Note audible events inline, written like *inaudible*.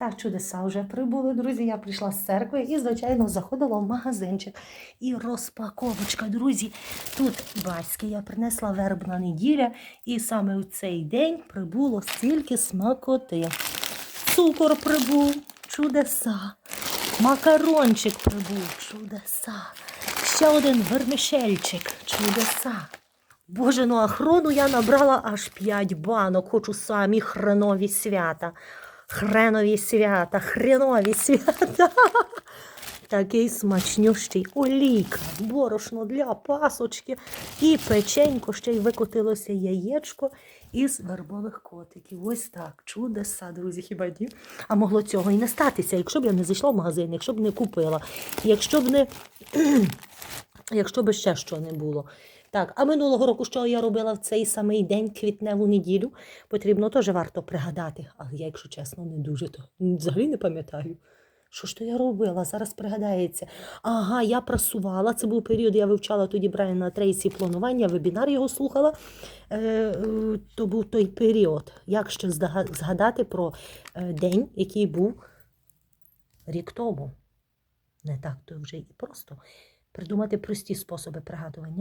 Так, чудеса вже прибули, друзі. Я прийшла з церкви і, звичайно, заходила в магазинчик. І розпаковочка, друзі. Тут батьки я принесла вербна неділя, і саме в цей день прибуло стільки смакоти. Цукор прибув, чудеса. Макарончик прибув, чудеса. Ще один вермішельчик, чудеса. Боже, ну а я набрала аж п'ять банок, хочу самі хренові свята. Хренові свята, хренові свята. *laughs* Такий смачнющий олійка, борошно для пасочки і печенько, ще й викотилося яєчко із вербових котиків. Ось так, чудеса, друзі, хіба ні? А могло цього і не статися, якщо б я не зайшла в магазин, якщо б не купила, якщо б не, якщо б ще що не було. Так, а минулого року, що я робила в цей самий день, квітневу неділю, потрібно теж варто пригадати. Але я, якщо чесно, не дуже то взагалі не пам'ятаю. Що ж то я робила? Зараз пригадається. Ага, я прасувала. Це був період, я вивчала тоді Брайана Трейсі планування, вебінар його слухала. Е, е, то був той період. Як ще згадати про е, день, який був рік тому? Не так, то вже і просто придумати прості способи пригадування.